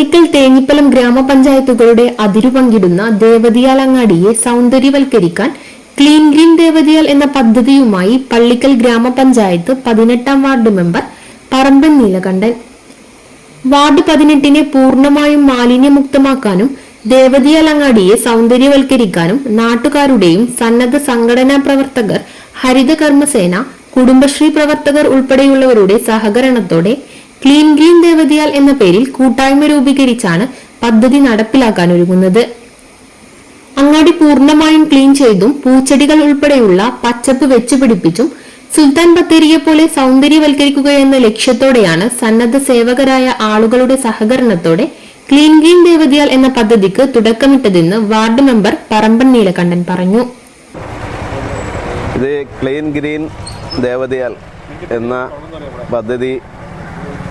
പള്ളിക്കൽ തേഞ്ഞിപ്പലം ഗ്രാമപഞ്ചായത്തുകളുടെ അതിരു പങ്കിടുന്ന ദേവതിയാൽ അങ്ങാടിയെ സൗന്ദര്യവൽക്കരിക്കാൻ ക്ലീൻ ഗ്രീൻ ദേവതിയാൽ എന്ന പദ്ധതിയുമായി പള്ളിക്കൽ ഗ്രാമപഞ്ചായത്ത് പതിനെട്ടാം ward member Paramban Neelakandan. Ward പതിനെട്ടിനെ പൂർണമായും മാലിന്യമുക്തമാക്കാനും ദേവതിയാൽ അങ്ങാടിയെ സൗന്ദര്യവൽക്കരിക്കാനും നാട്ടുകാരുടെയും സന്നദ്ധ സംഘടനാ പ്രവർത്തകർ ഹരിതകർമ്മസേന കുടുംബശ്രീ പ്രവർത്തകർ ഉൾപ്പെടെയുള്ളവരുടെ സഹകരണത്തോടെ ക്ലീൻ ഗ്രീൻ ദേവതയാൽ എന്ന പേരിൽ കൂട്ടായ്മ രൂപീകരിച്ചാണ് പദ്ധതി നടപ്പിലാക്കാൻ ഒരുങ്ങുന്നത്. അങ്ങാടി പൂർണമായും ക്ലീൻ ചെയ്തും പൂച്ചെടികൾ ഉൾപ്പെടെയുള്ള പച്ചപ്പ് വെച്ചുപിടിപ്പിച്ചും സുൽത്താൻ ബത്തേരിയെ പോലെ സൗന്ദര്യവൽക്കരിക്കുക എന്ന ലക്ഷ്യത്തോടെയാണ് സന്നദ്ധ സേവകരായ ആളുകളുടെ സഹകരണത്തോടെ ക്ലീൻ ഗ്രീൻ ദേവതയാൽ എന്ന പദ്ധതിക്ക് തുടക്കമിട്ടതെന്ന് വാർഡ് മെമ്പർ പറമ്പൻ നീലകണ്ഠൻ പറഞ്ഞു. ഇത് ക്ലീൻ ഗ്രീൻ ദേവതയാൽ എന്ന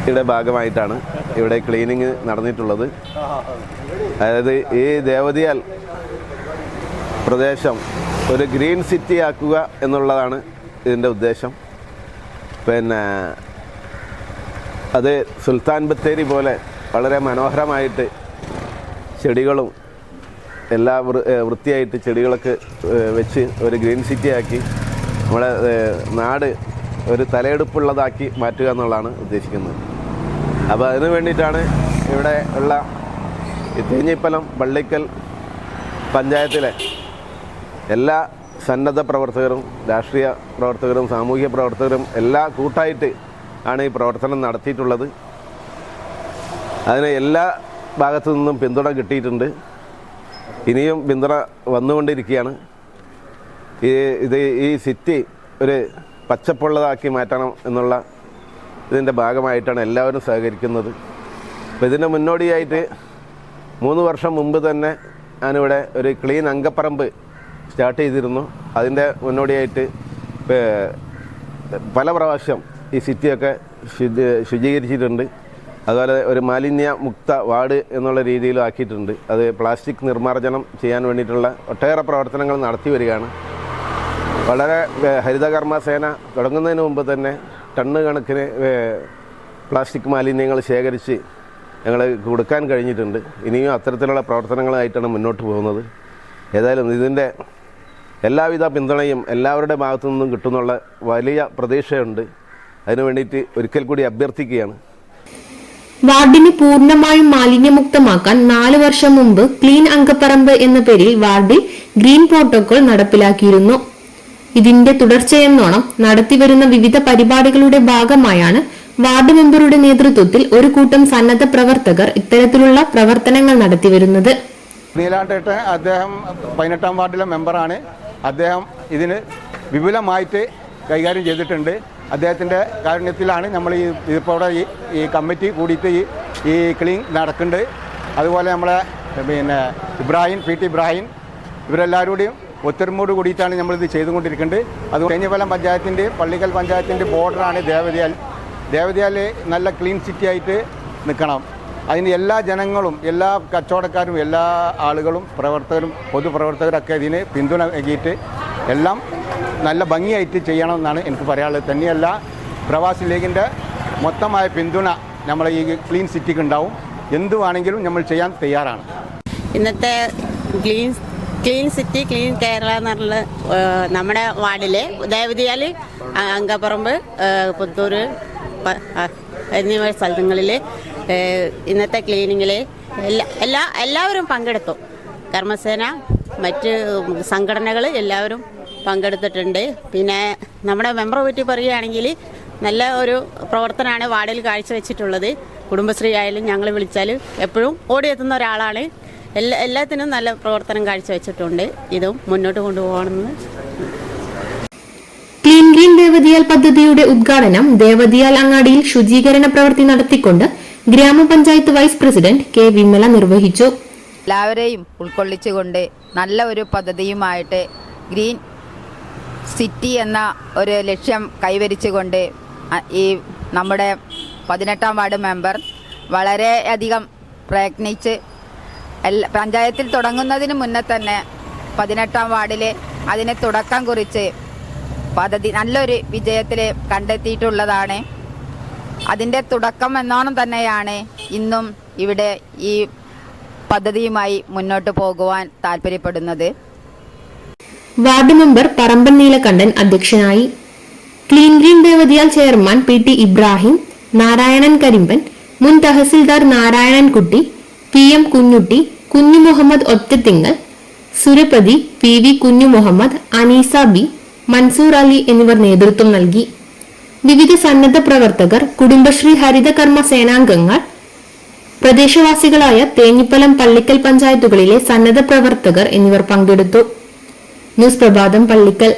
പദ്ധതിയുടെ ഭാഗമായിട്ടാണ് ഇവിടെ ക്ലീനിങ് നടന്നിട്ടുള്ളത്. അതായത് ഈ ദേവതിയാൽ പ്രദേശം ഒരു ഗ്രീൻ സിറ്റി ആക്കുക എന്നുള്ളതാണ് ഇതിന്റെ ഉദ്ദേശം. പിന്നെ അത് സുൽത്താൻ ബത്തേരി പോലെ വളരെ മനോഹരമായിട്ട് ചെടികളും എല്ലാ വൃത്തിയായിട്ട് ചെടികളൊക്കെ വെച്ച് ഒരു ഗ്രീൻ സിറ്റി ആക്കി നമ്മുടെ നാട് ഒരു തലയെടുപ്പുള്ളതാക്കി മാറ്റുക എന്നുള്ളതാണ് ഉദ്ദേശിക്കുന്നത്. അപ്പോൾ അതിന് വേണ്ടിയിട്ടാണ് ഇവിടെ ഉള്ള തേഞ്ഞിപ്പലം പള്ളിക്കൽ പഞ്ചായത്തിലെ എല്ലാ സന്നദ്ധ പ്രവർത്തകരും രാഷ്ട്രീയ പ്രവർത്തകരും സാമൂഹിക പ്രവർത്തകരും എല്ലാ കൂട്ടായിട്ട് ആണ് ഈ പ്രവർത്തനം നടത്തിയിട്ടുള്ളത്. അതിന് എല്ലാ ഭാഗത്തു നിന്നും പിന്തുണ കിട്ടിയിട്ടുണ്ട്. ഇനിയും പിന്തുണ വന്നുകൊണ്ടിരിക്കുകയാണ്. ഈ ഇത് ഈ സിറ്റി ഒരു പച്ചപ്പുള്ളതാക്കി മാറ്റണം എന്നുള്ള ഇതിന്റെ ഭാഗമായിട്ടാണ് എല്ലാവരും സഹകരിക്കുന്നത്. അപ്പോൾ ഇതിന്റെ മുന്നോടിയായിട്ട് മൂന്ന് വർഷം മുമ്പ് തന്നെ ഞാനിവിടെ ഒരു ക്ലീൻ അങ്കപ്പറമ്പ് സ്റ്റാർട്ട് ചെയ്തിരുന്നു. അതിന്റെ മുന്നോടിയായിട്ട് പല പ്രാവശ്യം ഈ സിറ്റിയൊക്കെ ശുചി ശുചീകരിച്ചിട്ടുണ്ട്. അതുപോലെ ഒരു മാലിന്യ മുക്ത വാർഡ് എന്നുള്ള രീതിയിലും ആക്കിയിട്ടുണ്ട്. അത് പ്ലാസ്റ്റിക് നിർമ്മാർജനം ചെയ്യാൻ വേണ്ടിയിട്ടുള്ള ഒട്ടേറെ പ്രവർത്തനങ്ങൾ നടത്തി വരികയാണ്. വളരെ ഹരിതകർമ്മ സേന തുടങ്ങുന്നതിന് മുമ്പ് തന്നെ ടണ്ണ് കണക്കിന് പ്ലാസ്റ്റിക് മാലിന്യങ്ങൾ ശേഖരിച്ച് ഞങ്ങൾ കൊടുക്കാൻ കഴിഞ്ഞിട്ടുണ്ട്. ഇനിയും അത്തരത്തിലുള്ള പ്രവർത്തനങ്ങളായിട്ടാണ് മുന്നോട്ട് പോകുന്നത്. ഏതായാലും ഇതിന്റെ എല്ലാവിധ പിന്തുണയും എല്ലാവരുടെ ഭാഗത്തു നിന്നും കിട്ടുന്നുള്ള വലിയ പ്രതീക്ഷയുണ്ട്. അതിനു വേണ്ടിയിട്ട് ഒരിക്കൽ കൂടി അഭ്യർത്ഥിക്കുകയാണ്. വാർഡിനെ പൂർണമായും മാലിന്യമുക്തമാക്കാൻ നാല് വർഷം മുമ്പ് ക്ലീൻ അങ്കപ്പറമ്പ് എന്ന പേരിൽ വാർഡിൽ ഗ്രീൻ പ്രോട്ടോകോൾ നടപ്പിലാക്കിയിരുന്നു. ഇതിന്റെ തുടർച്ചയെന്നോണം നടത്തിവരുന്ന വിവിധ പരിപാടികളുടെ ഭാഗമായാണ് വാർഡ് മെമ്പറുടെ നേതൃത്വത്തിൽ ഒരു കൂട്ടം സന്നദ്ധ പ്രവർത്തകർ ഇത്തരത്തിലുള്ള പ്രവർത്തനങ്ങൾ നടത്തിവരുന്നത് നീലാട്ടേട്ട് അദ്ദേഹം പതിനെട്ടാം വാർഡിലെ മെമ്പറാണ്. അദ്ദേഹം ഇതിന് വിപുലമായിട്ട് കൈകാര്യം ചെയ്തിട്ടുണ്ട്. അദ്ദേഹത്തിന്റെ കാരുണ്യത്തിലാണ് നമ്മൾ ഈ ഇപ്പോൾ ഇവിടെ ഈ കമ്മിറ്റി കൂടിയിട്ട് ഈ ഈ ക്ലീൻ നടക്കുന്നുണ്ട്. അതുപോലെ നമ്മളെ പിന്നെ ഇബ്രാഹിം പി ടി ഇബ്രാഹിം ഇവരെല്ലാവരുടെയും ഒത്തൊരുമോട് കൂടിയിട്ടാണ് നമ്മളിത് ചെയ്തുകൊണ്ടിരിക്കുന്നത്. അത് തേഞ്ഞിപ്പലം പഞ്ചായത്തിന്റെ പള്ളിക്കൽ പഞ്ചായത്തിന്റെ ബോർഡറാണ് ദേവതയാൽ. ദേവതയാൽ നല്ല ക്ലീൻ സിറ്റി ആയിട്ട് നിൽക്കണം. അതിന് എല്ലാ ജനങ്ങളും എല്ലാ കച്ചവടക്കാരും എല്ലാ ആളുകളും പ്രവർത്തകരും പൊതുപ്രവർത്തകരൊക്കെ ഇതിന് പിന്തുണ നൽകിയിട്ട് എല്ലാം നല്ല ഭംഗിയായിട്ട് ചെയ്യണം എന്നാണ് എനിക്ക് പറയാനുള്ളത്. തന്നെയല്ല പ്രവാസി ലീഗിന്റെ മൊത്തമായ പിന്തുണ നമ്മളെ ഈ ക്ലീൻ സിറ്റിക്ക് ഉണ്ടാവും. എന്തുവാണെങ്കിലും നമ്മൾ ചെയ്യാൻ തയ്യാറാണ്. ഇന്നത്തെ clean clean city clean Kerala എന്നുള്ള നമ്മുടെ വാർഡിലെ. ദേവതിയാൽ അങ്കപ്പറമ്പ് പുത്തൂർ എന്നിവ സ്ഥലങ്ങളിൽ ഇന്നത്തെ ക്ലീനിങ്ങിൽ എല്ലാ എല്ലാ എല്ലാവരും പങ്കെടുത്തു. കർമ്മസേന മറ്റ് സംഘടനകൾ എല്ലാവരും പങ്കെടുത്തിട്ടുണ്ട്. പിന്നെ നമ്മുടെ മെമ്പറെ പറ്റി പറയുകയാണെങ്കിൽ നല്ല ഒരു പ്രവർത്തനമാണ് വാർഡിൽ കാഴ്ചവെച്ചിട്ടുള്ളത്. കുടുംബശ്രീ ആയാലും ഞങ്ങൾ വിളിച്ചാൽ എപ്പോഴും ഓടിയെത്തുന്ന ഒരാളാണ്. എല്ലാ എല്ലാത്തിനും നല്ല പ്രവർത്തനം കാഴ്ചവെച്ചിട്ടുണ്ട്. ഇതും മുന്നോട്ട് കൊണ്ടുപോകണമെന്ന് ക്ലീൻ ഗ്രീൻ ദേവതിയാൽ പദ്ധതിയുടെ ഉദ്ഘാടനം ദേവതിയാൽ അങ്ങാടിയിൽ ശുചീകരണ പ്രവൃത്തി നടത്തിക്കൊണ്ട് ഗ്രാമപഞ്ചായത്ത് വൈസ് പ്രസിഡന്റ് കെ വിമല നിർവഹിച്ചു. എല്ലാവരെയും ഉൾക്കൊള്ളിച്ചുകൊണ്ട് നല്ല ഒരു പദ്ധതിയുമായിട്ട് ഗ്രീൻ സിറ്റി എന്ന ഒരു ലക്ഷ്യം കൈവരിച്ചുകൊണ്ട് ഈ നമ്മുടെ പതിനെട്ടാം വാർഡ് മെമ്പർ വളരെയധികം പ്രയത്നിച്ച് പഞ്ചായത്തിൽ തുടങ്ങുന്നതിന് മുന്നേ തന്നെ പതിനെട്ടാം വാർഡിൽ അതിനെ തുടക്കം കുറിച്ച് പദ്ധതി നല്ലൊരു വിജയത്തിൽ കണ്ടെത്തിയിട്ടുള്ളതാണ്. അതിന്റെ തുടക്കം എന്നോണം തന്നെയാണ് ഇന്നും ഇവിടെ ഈ പദ്ധതിയുമായി മുന്നോട്ട് പോകുവാൻ താല്പര്യപ്പെടുന്നത്. വാർഡ് മെമ്പർ പറമ്പൻ നീലകണ്ഠൻ അധ്യക്ഷനായി. Clean green Devathiyal chairman P T Ibrahim Narayanan Karimban മുൻ tahsildar Narayanankutty P M Kunhutty Kunhu Muhammad Ottathingal Surapathi P V Kunhu Muhammad Aneesa B Mansoor Ali എന്നിവർ നേതൃത്വം നൽകി. വിവിധ സന്നദ്ധ പ്രവർത്തകർ കുടുംബശ്രീ ഹരിതകർമ്മ സേനാംഗങ്ങൾ പ്രദേശവാസികളായ തേഞ്ഞിപ്പലം പള്ളിക്കൽ പഞ്ചായത്തുകളിലെ സന്നദ്ധ പ്രവർത്തകർ എന്നിവർ പങ്കെടുത്തു. ന്യൂസ് പ്രഭാതം പള്ളിക്കൽ.